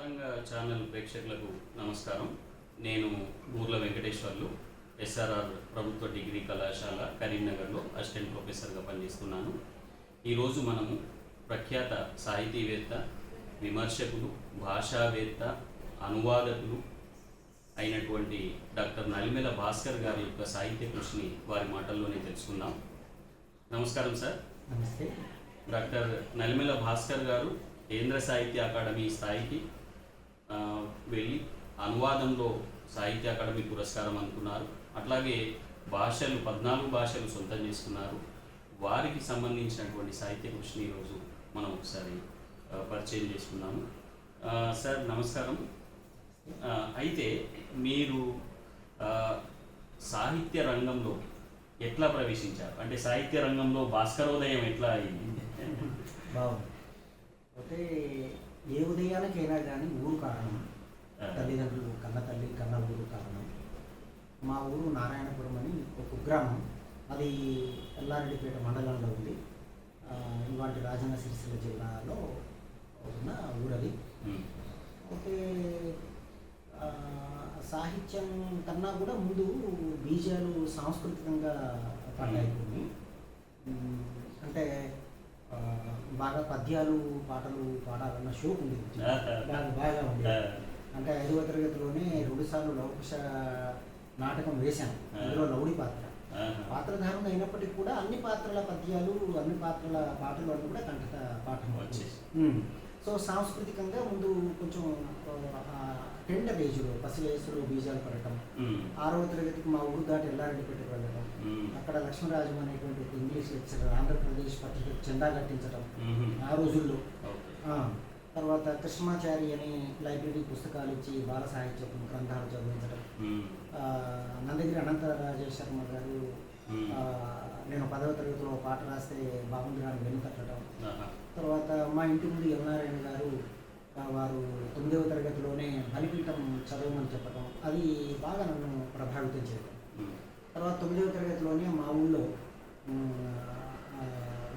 Saranga channel ప్రేక్షకులకు నమస్కారం. నేను బూర్ల వెంకటేశ్వర్లు ఎస్ఆర్ఆర్ ప్రభుత్వ డిగ్రీ కళాశాల కరీంనగర్లో అసిస్టెంట్ ప్రొఫెసర్గా పనిచేస్తున్నాను. ఈరోజు మనము ప్రఖ్యాత సాహితీవేత్త విమర్శకులు భాషావేత్త అనువాదకులు అయినటువంటి డాక్టర్ నలిమెల భాస్కర్ గారి యొక్క సాహిత్య కృషిని వారి మాటల్లోనే తెలుసుకుందాం. నమస్కారం సార్. నమస్తే. డాక్టర్ నలిమెల భాస్కర్ గారు కేంద్ర సాహిత్య అకాడమీ స్థాయికి వెళ్ళి అనువాదంలో సాహిత్య అకాడమీ పురస్కారం అందుకున్నారు. అట్లాగే భాషలు పద్నాలుగు భాషలు సొంతం చేసుకున్నారు. వారికి సంబంధించినటువంటి సాహిత్య కృషిని ఈరోజు మనం ఒకసారి పరిచయం చేసుకున్నాము. సార్ నమస్కారం. అయితే మీరు సాహిత్య రంగంలో ఎట్లా ప్రవేశించారు? అంటే సాహిత్య రంగంలో భాస్కరోదయం ఎట్లా అయింది? ఏ ఉదయానికైనా కానీ ఊరు కారణం తల్లిదండ్రులు కన్న తల్లి కన్న ఊరు కారణం. మా ఊరు నారాయణపురం అని ఒక కుగ్రామం అది ఎల్లారెడ్డిపేట మండలంలో ఉంది. ఇవాటి రాజన్న సిరిసిల్ల జిల్లాలో ఉన్న ఊరది. ఆ, సాహిత్యం కన్నా కూడా ముందు బీజాలు సాంస్కృతికంగా పడ్డాయి అంటే బాగా పద్యాలు పాటలు పాడాలన్న షోక్ ఉంది బాగా బాగా ఉంది అంటే ఐదవ తరగతిలోనే రెండుసార్లు లవకుశ నాటకం వేశాను. అందులో లౌడి పాత్ర. పాత్రధారణ అయినప్పటికీ కూడా అన్ని పాత్రల పద్యాలు అన్ని పాత్రల పాటలు అన్నీ కూడా కంఠత పాఠం వచ్చేసి. సో సాంస్కృతికంగా ముందు కొంచెం టెండర్ ఏజ్లో పసి వయసులో బీజాలు పడటం ఆరవ తరగతికి మా ఊరు దాటి ఎల్లారెడ్డిపేటకు వెళ్ళడం అక్కడ లక్ష్మీరాజం అనేటువంటి ఒక ఇంగ్లీష్ లెక్చరర్ ఆంధ్రప్రదేశ్ పత్రికకు చందా కట్టించడం ఆ రోజుల్లో. తర్వాత కృష్ణమాచారి అని లైబ్రరీ పుస్తకాలు ఇచ్చి బాల సాహిత్య గ్రంథాలు చదివించడం నందగిరి అనంత రాజేష్ శర్మ గారు నేను పదవ తరగతిలో పాట రాస్తే బాగుంది అని వెనుకట్టడం. తర్వాత మా ఇంటి ముందు యమునారాయణ గారు వారు తొమ్మిదవ తరగతిలోనే బలిపీఠం చదవమని చెప్పడం అది బాగా నన్ను ప్రభావితం చేయడం తర్వాత తొమ్మిదవ తరగతిలోనే మా ఊళ్ళో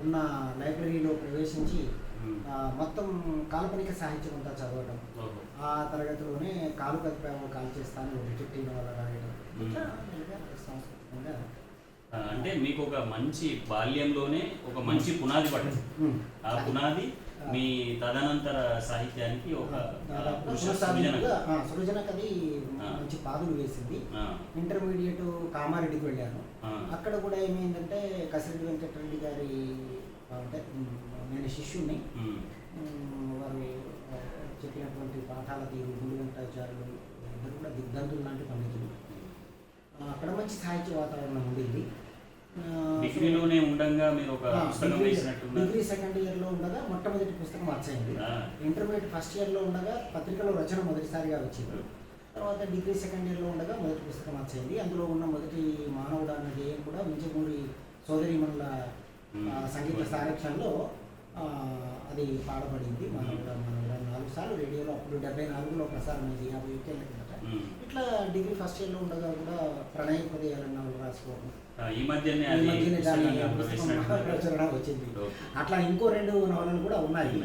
ఉన్న లైబ్రరీలో ప్రవేశించి మొత్తం కాల్పనిక సాహిత్యం అంతా చదవడం. ఆ తరగతిలోనే కాలు కదిపాము కాల్ చేస్తాను డిటెక్టివ్ వల్ల రాయడం ఆ, అంటే మీకు ఒక మంచి బాల్యంలోనే ఒక మంచి పునాది పడ్డది. ఆ పునాది మీ తదనంతర సాహిత్యానికి ఒక సృజన. ఆ. మంచి పాదులు వేసింది. ఇంటర్మీడియట్ కామారెడ్డికి వెళ్ళాను. అక్కడ కూడా ఏమైందంటే కసిరెడ్డి వెంకటరెడ్డి గారి అంటే నేను శిష్యుణ్ణి. వారు చెప్పినటువంటి పాఠాల తీరు గుండు వెంకటాచార్యులు ఇద్దరు కూడా దిగ్ధంతులు లాంటి పండితులు. అక్కడ మంచి సాహిత్య వాతావరణం ఉండింది. డిగ్రీలోనే ఉండంగా మీరు ఒక పుస్తకం డిగ్రీ- సెకండ్ ఇయర్లో ఉండగా మొట్టమొదటి పుస్తకం వచ్చేయండి. ఆ, ఇంటర్మీడియట్ ఫస్ట్ ఇయర్లో ఉండగా పత్రికలో రచన మొదటిసారిగా వచ్చింది. తర్వాత డిగ్రీ సెకండ్ ఇయర్లో ఉండగా మొదటి పుస్తకం వచ్చేయండి. అందులో ఉన్న మొదటి మానవుడు అన్న గేయం కూడా మించమూరి సోదరిమణుల ఆ, సంగీత ఆ, అది పాడబడింది. మానవుడ మానవుడ. నాలుగు సార్లు రేడియోలో అప్పుడు డెబ్బై నాలుగులో ప్రసారం అయింది యాభై ఏళ్ళ. ఇట్లా డిగ్రీ ఫస్ట్ ఇయర్లో ఉండగా కూడా ప్రణయ హృదయాలన్న రాసుకోవడం ఈ మధ్యనే. ప్రచురణ వచ్చింది. అట్లా ఇంకో రెండు నవలలు కూడా ఉన్నాయి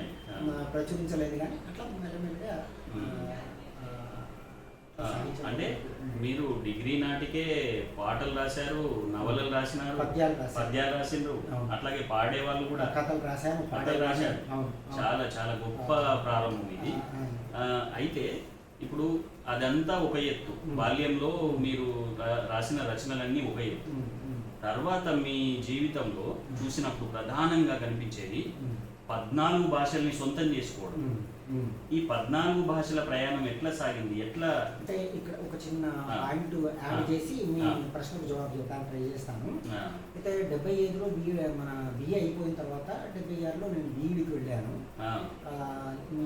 ప్రచురించలేదు కానీ అట్లా మెల్లమెల్లగా అంటే. మీరు డిగ్రీ నాటికే పాటలు రాశారు నవలలు రాసినారు పద్యాలు రాశారు. రాసిండ్రు. అట్లాగే పాడే వాళ్ళు కూడా కథలు కథలు పాటలు రాశారు. చాలా చాలా గొప్ప. ప్రారంభం ఇది అయితే ఇప్పుడు అదంతా ఒక ఎత్తు. బాల్యంలో మీరు రాసిన రచనలన్నీ ఒక ఎత్తు. తర్వాత మీ జీవితంలో చూసినప్పుడు ప్రధానంగా కనిపించేది పద్నాలుగు భాషల్ని సొంతం చేసుకోవడం. ఈ పద్నాలుగు భాషల ప్రయాణం ఎట్లా సాగింది? ఎట్లా అంటే ఇక్కడ ఒక చిన్న. Point add. చేసి మీ. ప్రశ్నకు జవాబు చెప్పడానికి ట్రై చేస్తాను. అయితే డెబ్బై ఐదులో బిఏ మన బిఏ అయిపోయిన తర్వాత డెబ్బై ఆరులో నేను బీఈడికి వెళ్ళాను.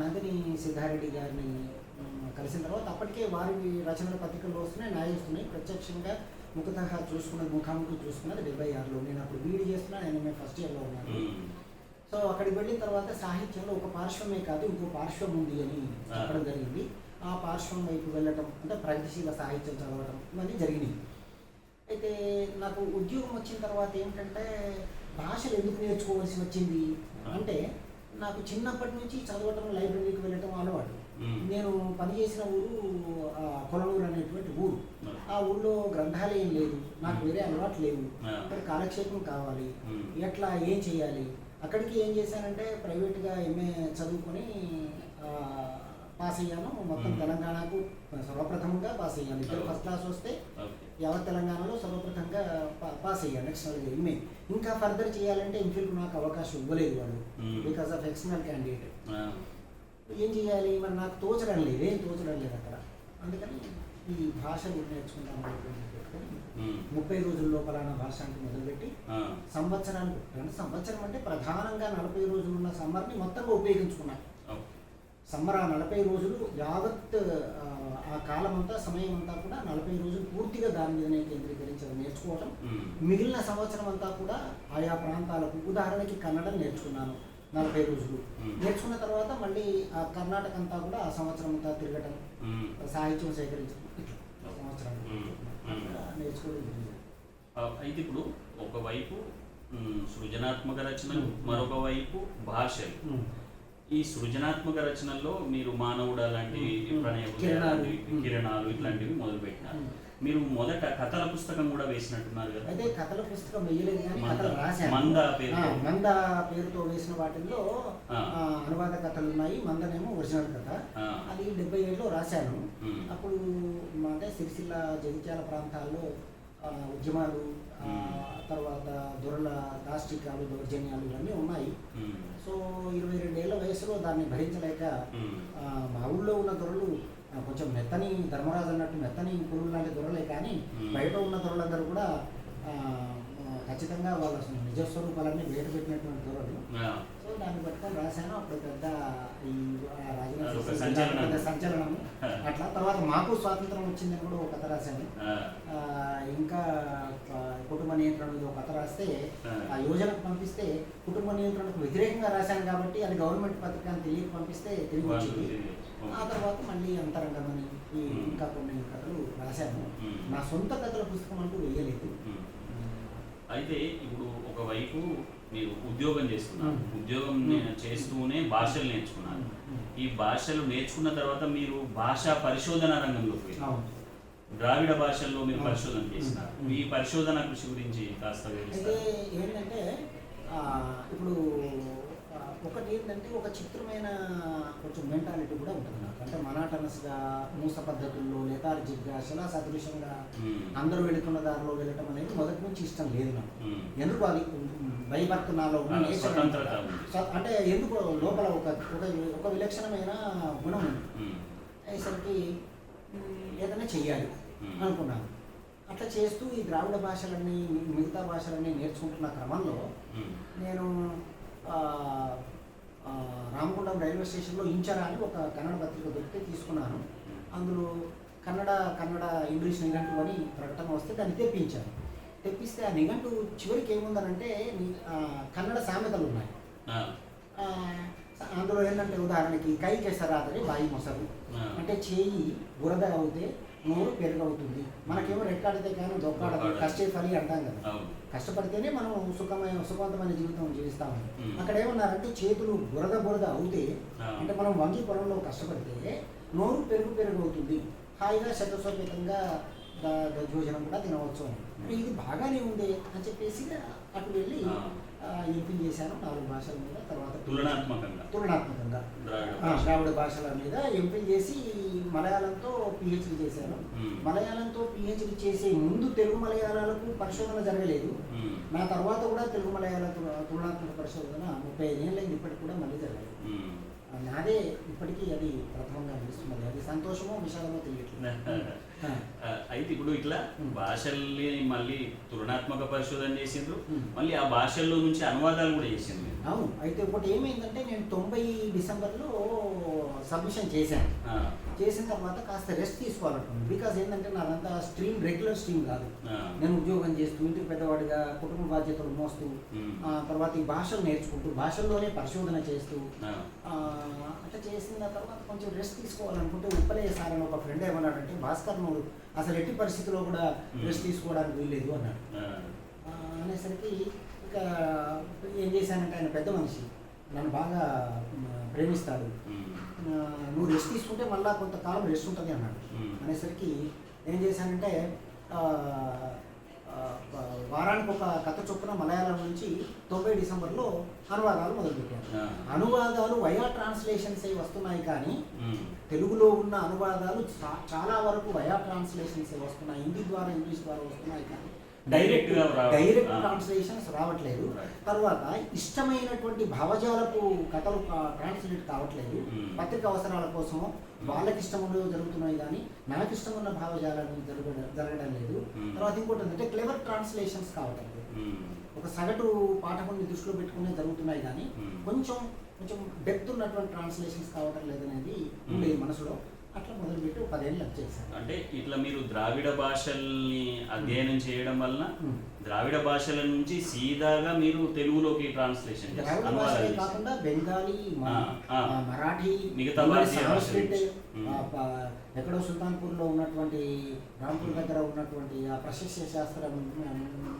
నందిని సిద్ధారెడ్డి గారిని కలిసిన తర్వాత అప్పటికే వారి రచనల పత్రికల్లో వస్తున్నాయి నాయ వస్తున్నాయి. ప్రత్యక్షంగా ముఖతహ చూసుకున్నది ముఖాముఖి చూసుకున్నది డెబ్బై ఆరులో. నేను అప్పుడు బీఈడి చేస్తున్నాను నేను మేము ఫస్ట్ ఇయర్లో ఉన్నాను. సో అక్కడికి వెళ్ళిన తర్వాత సాహిత్యంలో ఒక పార్శ్వమే కాదు ఇంకో పార్శ్వం ఉంది అని చెప్పడం జరిగింది. ఆ పార్శ్వం వైపు వెళ్ళటం అంటే ప్రగతిశీల సాహిత్యం చదవటం ఇవన్నీ జరిగినాయి. అయితే నాకు ఉద్యోగం వచ్చిన తర్వాత ఏంటంటే భాషలు ఎందుకు నేర్చుకోవాల్సి వచ్చింది? అంటే నాకు చిన్నప్పటి నుంచి చదవటం లైబ్రరీకి వెళ్ళటం అలవాటు. నేను పనిచేసిన ఊరు ఆ, కొలనూరు అనేటువంటి ఊరు ఆ ఊళ్ళో గ్రంథాలయం లేదు నాకు వేరే అలవాటు లేవు. అక్కడ కాలక్షేపం కావాలి. ఎట్లా ఏం చేయాలి అక్కడికి ఏం చేశానంటే ప్రైవేట్గా ఎంఏ చదువుకొని పాస్ అయ్యాను మొత్తం. తెలంగాణకు సర్వప్రథమంగా పాస్ అయ్యాను ఇద్దరు. ఫస్ట్ క్లాస్ వస్తే యావత్ తెలంగాణలో సర్వప్రథంగా పాస్ అయ్యాను నెక్స్ట్ ఎంఏ ఇంకా ఫర్దర్ చేయాలంటే ఎంఫిల్కు నాకు అవకాశం ఇవ్వలేదు వాళ్ళు. Because of external candidate. ఏం చేయాలి మరి నాకు తోచడం లేదు ఏం తోచడం లేదు అక్కడ అందుకని ఈ పెట్టుకొని ఉమ్. ముప్పై రోజుల లోపల నా భాష అంటే మొదలుపెట్టి. సంవత్సరానికి రెండు సంవత్సరం అంటే ప్రధానంగా నలభై రోజులు ఉన్న సమ్మర్ని మొత్తంగా ఉపయోగించుకున్నాను. సమ్మర్ ఆ నలభై రోజులు యావత్ ఆ, కాలం అంతా సమయం అంతా కూడా నలభై రోజులు పూర్తిగా దాని మీదనే కేంద్రీకరించడం నేర్చుకోవటం. మిగిలిన సంవత్సరం అంతా కూడా ఆయా ప్రాంతాలకు ఉదాహరణకి కన్నడం నేర్చుకున్నాను నలభై రోజులు. నేర్చుకున్న తర్వాత మళ్ళీ ఆ కర్ణాటక అంతా కూడా ఆ సంవత్సరం అంతా తిరగటం. సాహిత్యం సేకరించడం ఇట్లా. అట్లా నేర్చుకోవడం జరిగింది. అయితే ఇప్పుడు ఒకవైపు సృజనాత్మక రచనలు. మరొక వైపు భాషలు. ఈ సృజనాత్మక రచనల్లో మీరు మానవుడు అలాంటి. ప్రణయ కిరణాలు. ఇట్లాంటివి మొదలు పెట్టినారు ఉమ్. మీరు మొదట కథల పుస్తకం కూడా వేసినట్టున్నారు కదా అయితే కథల పుస్తకం వేయలేదు కానీ. కథలు రాశాను మంద పేరుతో. ఆ, మంద పేరుతో వేసిన వాటిల్లో అనువాద కథలు ఉన్నాయి మందనేమో ఒరిజినల్ కథ. అది డెబ్బై ఏడులో రాశాను. అప్పుడు అంటే సిరిసిల్ల జగిత్యాల ప్రాంతాల్లో ఉద్యమాలు. తర్వాత దొరల దాష్టికాలు దౌర్జన్యాలు ఇవన్నీ ఉన్నాయి. సో ఇరవై రెండేళ్ళ వయసులో దాన్ని భరించలేక మా ఊళ్ళో ఉన్న దొరలు కొంచెం మెత్తని ధర్మరాజు అన్నట్టు మెత్తని పురుగు లాంటి దొరలే కానీ. బయట ఉన్న దొరలందరూ కూడా ఖచ్చితంగా వాళ్ళ నిజస్వరూపాలన్నీ బయట పెట్టినటువంటి దొరలు దాన్ని పట్టుకొని రాశాను అప్పుడు పెద్ద ఈ రాజకీయ. పెద్ద సంచలనం అట్లా తర్వాత మాకు స్వాతంత్రం వచ్చిందని కూడా ఒక కథ రాశాను ఇంకా కుటుంబ నియంత్రణ మీద ఒక కథ రాస్తే ఆ. యోజనకు పంపిస్తే కుటుంబ నియంత్రణకు వ్యతిరేకంగా రాశాను కాబట్టి అది గవర్నమెంట్ పత్రిక అని తెలియక పంపిస్తే తిరిగి వచ్చింది ఆ తర్వాత మళ్ళీ అంతరంగమని. ఇంకా కొన్ని కథలు రాశాను. నా సొంత కథల పుస్తకం అంటూ వేయలేదు. అయితే ఇప్పుడు ఒకవైపు మీరు ఉద్యోగం చేస్తున్నారు. ఉద్యోగం చేస్తూనే భాషలు నేర్చుకున్నారు. ఈ భాషలు నేర్చుకున్న తర్వాత మీరు భాషా పరిశోధన రంగంలోకి వెళ్ళారు ద్రావిడ భాషల్లో మీరు. పరిశోధన చేసినారు మ్మ్. ఈ పరిశోధన కృషి గురించి కాస్త వివరిస్తారు ఏంటంటే ఇప్పుడు ఒకటి ఏంటంటే ఒక చిత్రమైన కొంచెం మెంటాలిటీ కూడా ఉంటుంది నాకు అంటే మనాటనస్గా మూస పద్ధతుల్లో లెథార్జిక్గా శిలా సదృశంగా. అందరూ వెళుతున్న దారిలో వెళ్ళటం అనేది మొదటి నుంచి ఇష్టం లేదు నాకు. ఎందుకు అది బైబర్త్ నాలో అంటే ఎందుకు లోపల ఒక ఒక విలక్షణమైన గుణం ఉంది. అయ్యేసరికి ఏదైనా చెయ్యాలి. అనుకున్నాను అట్లా చేస్తూ ఈ ద్రావిడ భాషలన్నీ మిగతా భాషలన్నీ నేర్చుకుంటున్న క్రమంలో. నేను రామగుండం రైల్వే స్టేషన్లో ఇంచరా అని ఒక కన్నడ పత్రిక దొరికితే తీసుకున్నాను. అందులో కన్నడ కన్నడ ఇంగ్లీష్ నిఘంటు అని ప్రకటన వస్తే దాన్ని తెప్పించాను తెప్పిస్తే ఆ నిఘంటు చివరికి ఏముందనంటే కన్నడ సామెతలు ఉన్నాయి. అందులో ఏంటంటే ఉదాహరణకి కై కెసరాదని బాయి మొసరు. అంటే చేయి బురద అవుతే నోరు పెరుగవుతుంది మనకేమో రెక్కాడితే కానీ దొక్కాడదు. కష్టే ఫలి అంటాం కదా కష్టపడితేనే మనం సుఖమైన సుఖవంతమైన జీవితం జీవిస్తాము మ్మ్. అక్కడ ఏమన్నారంటే చేతులు బురద బురద అవుతే. అంటే మనం వంగి పొలంలో కష్టపడితే నోరు పెరుగు పెరుగు అవుతుంది హాయిగా శతసోపేతంగా దధ్యోజనం కూడా తినవచ్చు ఇది బాగానే ఉంది అని చెప్పేసి అటు వెళ్ళి ఆ. ఎంపీ చేశాను నాలుగు భాషల మీద తర్వాత తులనాత్మకంగా తులనాత్మకంగా ద్రావిడ. ద్రావిడ భాషల మీద ఎంపీ చేసి మలయాళంతో పిహెచ్డి చేశాను. మలయాళంతో పిహెచ్డి చేసే ముందు తెలుగు మలయాళాలకు పరిశోధన జరగలేదు. నా తర్వాత కూడా తెలుగు మలయాళ తుల- తులనాత్మక పరిశోధన ముప్పై ఐదు ఏళ్ళైంది ఇప్పటికి కూడా మళ్ళీ జరగలేదు నాదే ఇప్పటికీ అది ప్రథమంగా నిలుస్తున్నది అది సంతోషమో విషాదమో తెలియట్లేదు అయితే ఇప్పుడు ఇట్లా. భాషల్ని మళ్ళీ తులనాత్మక పరిశోధన చేసిండ్రు. మళ్ళీ ఆ భాషల్లో నుంచి అనువాదాలు కూడా చేసిండ్రు మీరు. అవును అయితే ఒకటి ఏమైందంటే నేను తొంభై డిసెంబర్లో సబ్మిషన్ చేశాను చేసిన తర్వాత కాస్త రెస్ట్ తీసుకోవాలనుకున్నాను బికాజ్ ఏంటంటే నాదంతా స్ట్రీమ్ రెగ్యులర్ స్ట్రీమ్ కాదు. నేను ఉద్యోగం చేస్తూ ఇంటికి పెద్దవాడిగా కుటుంబ బాధ్యతలు మోస్తూ తర్వాత ఈ భాషలు నేర్చుకుంటూ భాషల్లోనే పరిశోధన చేస్తూ అట్లా చేసిన తర్వాత కొంచెం రెస్ట్ తీసుకోవాలనుకుంటే ఉప్పలయ్య సార్ అని ఒక ఫ్రెండ్ ఏమన్నాడంటే భాస్కర్ నువ్వు అసలు ఎట్టి పరిస్థితిలో కూడా రెస్ట్ తీసుకోవడానికి వీల్లేదు అన్నాడు. అనేసరికి ఇక ఏం చేశానంటే ఆయన పెద్ద మనిషి. నన్ను బాగా ప్రేమిస్తాడు. నువ్వు రెస్ట్ తీసుకుంటే మళ్ళీ కొంతకాలం రెస్ట్ ఉంటుంది అన్నాడు. అనేసరికి ఏం చేశానంటే వారానికి ఒక కథ చొప్పున మలయాళం నుంచి తొంభై డిసెంబర్లో అనువాదాలు మొదలుపెట్టాను. అనువాదాలు వయా ట్రాన్స్లేషన్స్ అయి వస్తున్నాయి కానీ. తెలుగులో ఉన్న అనువాదాలు చాలా వరకు వయా ట్రాన్స్లేషన్స్ వస్తున్నాయి హిందీ ద్వారా ఇంగ్లీష్ ద్వారా వస్తున్నాయి కానీ డైరెక్ట్ ఆ. ట్రాన్స్లేషన్స్ రావట్లేదు. తర్వాత ఇష్టమైనటువంటి భావజాలపు కథలు ట్రాన్స్లేట్ కావట్లేదు Hmm. పత్రిక అవసరాల కోసము వాళ్ళకి ఇష్టములు జరుగుతున్నాయి కానీ నాకు ఇష్టమున్న భావజాలను జరగడం జరగడం లేదు Hmm. తర్వాత ఇంకోటి ఏంటంటే క్లెవర్ ట్రాన్స్లేషన్స్ కావటం లేదు. ఒక సగటు పాఠకుని దృష్టిలో పెట్టుకునే జరుగుతున్నాయి కానీ Hmm. కొంచెం కొంచెం డెప్త్ ఉన్నటువంటి ట్రాన్స్లేషన్స్ కావటం లేదనేది Hmm. ఉండేది మనసులో అట్లా మొదలుపెట్టి ఒక పదేళ్ళు వచ్చేసాను అంటే ఇట్లా మీరు ద్రావిడ భాషల్ని అధ్యయనం చేయడం వలన. ద్రావిడ భాషల నుంచి సీదాగా మీరు తెలుగులోకి ట్రాన్స్లేషన్ ద్రావిడ భాషలే. కాకుండా బెంగాలీ మరాఠీ మిగతా ప- ఎక్కడో సుల్తాన్పూర్లో ఉన్నటువంటి రాంపూర్ దగ్గర ఉన్నటువంటి ఆ ప్రశస్య శాస్త్రం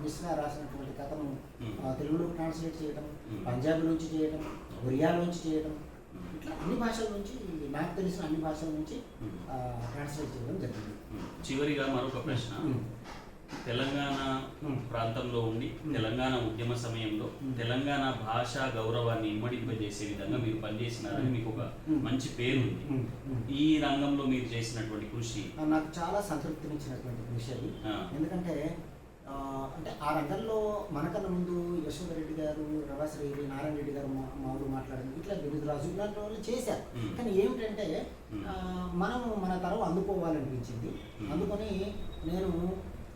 మిశ్రా రాసినటువంటి కథను తెలుగులో ట్రాన్స్లేట్ చేయడం. పంజాబ్ నుంచి చేయడం ఒరియా నుంచి చేయడం. ఇట్లా అన్ని భాషల నుంచి నాకు తెలిసిన అన్ని భాషల నుంచి ట్రాన్స్లేట్ చేయడం జరిగింది. చివరిగా మరొక ప్రశ్న. తెలంగాణ. ప్రాంతంలో ఉండి. తెలంగాణ ఉద్యమ సమయంలో. తెలంగాణ భాషా గౌరవాన్ని ఇమ్మడింపజేసే విధంగా మీరు పనిచేసినారని మీకు ఒక. మంచి పేరు ఉంది. ఈ రంగంలో మీరు చేసినటువంటి కృషి నాకు చాలా సంతృప్తినిచ్చినటువంటి ఆ. ఎందుకంటే అంటే ఆ రంగంలో మనకన్నా ముందు యశోధర్ రెడ్డి గారు రవాస్ రెడ్డి నారాయణ రెడ్డి గారు మామూలు మాట్లాడింది ఇట్లా రాజు ఇలాంటి వాళ్ళు చేశారు. కానీ ఏమిటంటే మనం మన తరం అందుకోవాలనిపించింది. అందుకని నేను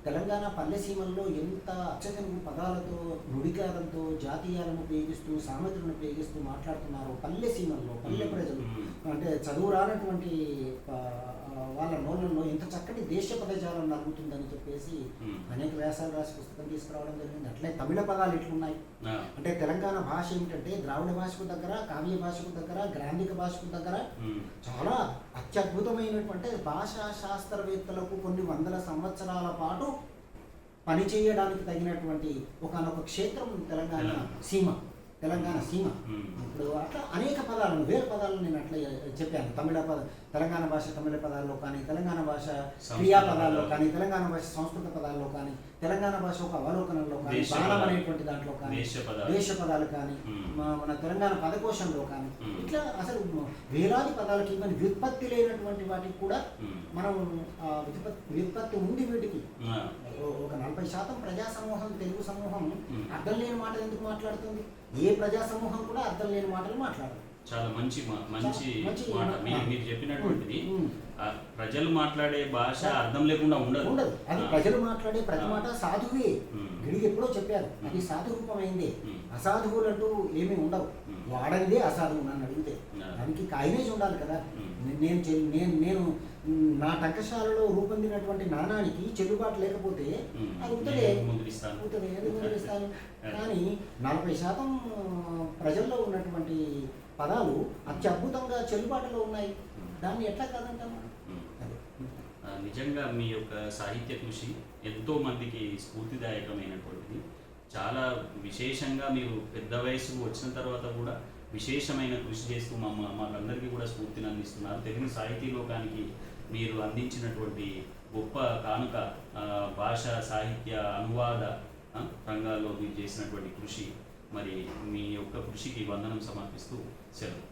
తెలంగాణ పల్లె సీమల్లో ఎంత అచ్చతెలుగు పదాలతో నుడికారంతో జాతీయాలను ఉపయోగిస్తూ సామెతలను ఉపయోగిస్తూ మాట్లాడుతున్నారో పల్లె సీమల్లో పల్లె. ప్రజలు. అంటే చదువు రానటువంటి వాళ్ళ నోళ్ళల్లో ఎంత చక్కటి దేశ పదజాలం నలుగుతుందని చెప్పేసి. అనేక వ్యాసాలు రాసి పుస్తకం తీసుకురావడం జరిగింది అట్లే తమిళ పదాలు ఎట్లున్నాయి ఆ. అంటే తెలంగాణ భాష ఏమిటంటే ద్రావిడ భాషకు దగ్గర కావ్య భాషకు దగ్గర గ్రాంధిక భాషకు దగ్గర. చాలా అత్యద్భుతమైనటువంటి భాషా శాస్త్రవేత్తలకు కొన్ని వందల సంవత్సరాల పాటు పనిచేయడానికి తగినటువంటి ఒకనొక క్షేత్రం తెలంగాణ. సీమ తెలంగాణ సీమ. ఇప్పుడు అట్లా అనేక పదాలను వేరే పదాలను నేను అట్లా చెప్పాను తమిళ పద తెలంగాణ భాష తమిళ పదాల్లో కానీ తెలంగాణ భాష క్రియా పదాల్లో పదాలు. కానీ తెలంగాణ భాష సంస్కృత పదాల్లో కానీ తెలంగాణ భాష ఒక అవలోకనంలో కానీ బాణం. అనేటువంటి దాంట్లో కానీ దేశ పదాలు. కానీ మన తెలంగాణ పదకోశంలో కానీ. ఇట్లా అసలు వేలాది పదాలకి ఈవెన్ వ్యుత్పత్తి లేనటువంటి వాటికి కూడా. మనం వ్యుత్పత్తి ఉంది వీటికి ఒక నలభై శాతం ప్రజా సమూహం తెలుగు సమూహం. అర్థం లేని మాటలు ఎందుకు మాట్లాడుతుంది ఏ ప్రజా సమూహం కూడా అర్థం లేని మాటలు మాట్లాడదు చాలా మంచి మంచి మాట మీరు చెప్పినటువంటిది ప్రజలు మాట్లాడే భాష అర్థం లేకుండా ఉండదు ఉండదు అది. ప్రజలు మాట్లాడే ప్రతి. మాట సాధువే. గిడికి ఎప్పుడో చెప్పారు అది. సాధు రూపమైందే. అసాధువులంటూ ఏమీ ఉండవు. వాడందే అసాధువు నన్ను అడిగితే. దానికి కాయినేజ్ ఉండాలి కదా నేను నేను నేను నా టంకశాలలో రూపొందినటువంటి నాణానికి చెల్లుబాటు లేకపోతే. అది ఉంటదే ఎందుకు ముద్రిస్తాను. కానీ నలభై శాతం ప్రజల్లో ఉన్నటువంటి పదాలు అత్యద్భుతంగా చెల్లుబాటులో ఉన్నాయి. దాన్ని ఎట్లా కాదంటాము నిజంగా మీ యొక్క సాహిత్య కృషి ఎంతో మందికి స్ఫూర్తిదాయకమైనటువంటిది. చాలా విశేషంగా మీరు పెద్ద వయసు వచ్చిన తర్వాత కూడా విశేషమైన కృషి చేస్తూ మా మాకందరికీ కూడా స్ఫూర్తిని అందిస్తున్నారు తెలుగు సాహితీ లోకానికి మీరు అందించినటువంటి గొప్ప కానుక భాష సాహిత్య అనువాద రంగాల్లో మీరు చేసినటువంటి కృషి. మరి మీ యొక్క కృషికి వందనం సమర్పిస్తూ সেলুট